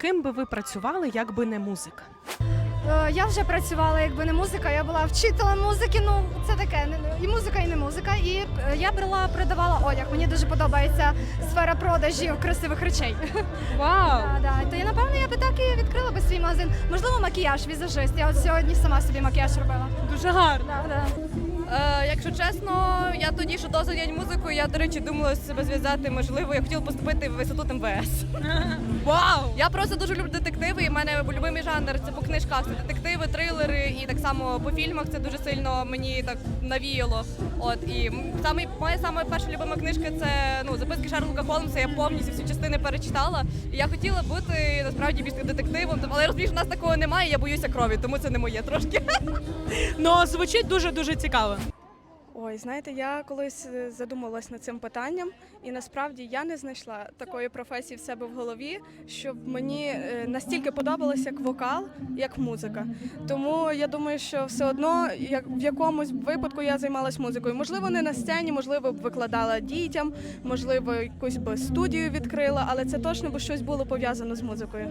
Ким би ви працювали, якби не музика? Е, Я вже працювала, якби не музика, я була вчителем музики. Ну це таке не- і музика, і не музика. І е, я брала, продавала одяг. Мені дуже подобається сфера продажів красивих речей. Вау! Да, да. То я напевно я би так і відкрила би свій магазин. Можливо, макіяж, візажист. Я от сьогодні сама собі макіяж робила. Дуже гарно. Да, да. Якщо чесно, я тоді, що досить музику, я, до речі, думала себе зв'язати, можливо, я хотіла поступити в інститут МВС. Вау! Я просто дуже люблю детективи, і в мене любимий жанр це по книжках, це детективи, трилери, і так само по фільмах це дуже сильно мені так навіяло. От і саме моя саме перша любима книжка це ну записки Шерлока Холмса. Я повністю всі частини перечитала. І я хотіла бути насправді більш детективом, але я розумію, що в нас такого немає. Я боюся крові, тому це не моє трошки. Ну звучить дуже дуже цікаво. Ой, знаєте, я колись е, задумалась над цим питанням, і насправді я не знайшла такої професії в себе в голові, щоб мені е, настільки подобалось як вокал, як музика. Тому я думаю, що все одно як в якомусь випадку я займалась музикою. Можливо, не на сцені, можливо, б викладала дітям, можливо, якусь би студію відкрила, але це точно би щось було пов'язано з музикою.